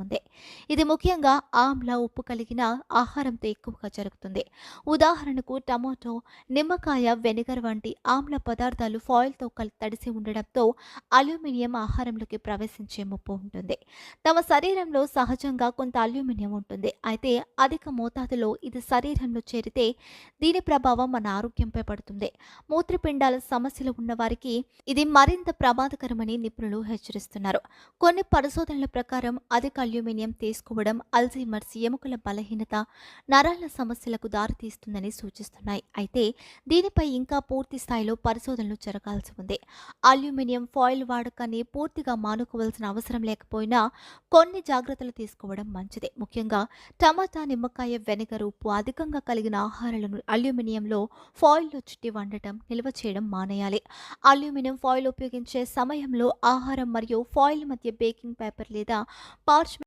ఉంది ఇది ముఖ్యంగా ఆమ్ల ఉప్పు కలిగిన ఆహారంతో ఎక్కువగా జరుగుతుంది. ఉదాహరణకు టమాటో నిమ్మకాయ వెనిగర్ వంటి ఆమ్ల పదార్థాలు ఫాయిల్తో కలి తడిసి ఉండడంతో అల్యూమినియం ఆహారంలోకి ప్రవేశించే ముప్పు ఉంటుంది. తమ శరీరంలో సహజంగా కొంత అల్యూమినియం ఉంటుంది. అయితే అధిక మోతాదులో ఇది శరీరంలో చేరితే దీని ప్రభావం మన ఆరోగ్యంపై పడుతుంది. మూత్రపిండాల సమస్యలు ఉన్నవారికి ఇది మరింత ప్రమాదకరమని నిపుణులు హెచ్చరిస్తున్నారు. కొన్ని పరిశోధనల ప్రకారం అధిక అల్యూమినియం తీసుకోవడం అల్జీమర్స్ ఎముకల బలహీనత నరాల సమస్యలకు దారితీస్తుందని సూచిస్తున్నాయి. అయితే దీనిపై ఇంకా పూర్తి స్థాయిలో పరిశోధనలు జరగాల్సి ఉంది. అల్యూమినియం ఫాయిల్ వాడకాన్ని పూర్తిగా మానుకోవాల్సిన అవసరం లేకపోయినా కొన్ని జాగ్రత్తలు తీసుకోవడం మంచిదే. ముఖ్యంగా టమాటా నిమ్మకాయ వెనిగర్ ఉప్పు అధికంగా కలిగిన ఆహారాలను అల్యూమినియంలో ఫాయిల్లో చుట్టి వండటం నిల్వ చేయడం మానేయాలి. అల్యూమినియం ఫాయిల్ ఉపయోగించే సమయంలో ఆహారం మరియు ఫాయిల్ మధ్య బేకింగ్ పేపర్ లేదా పార్చ్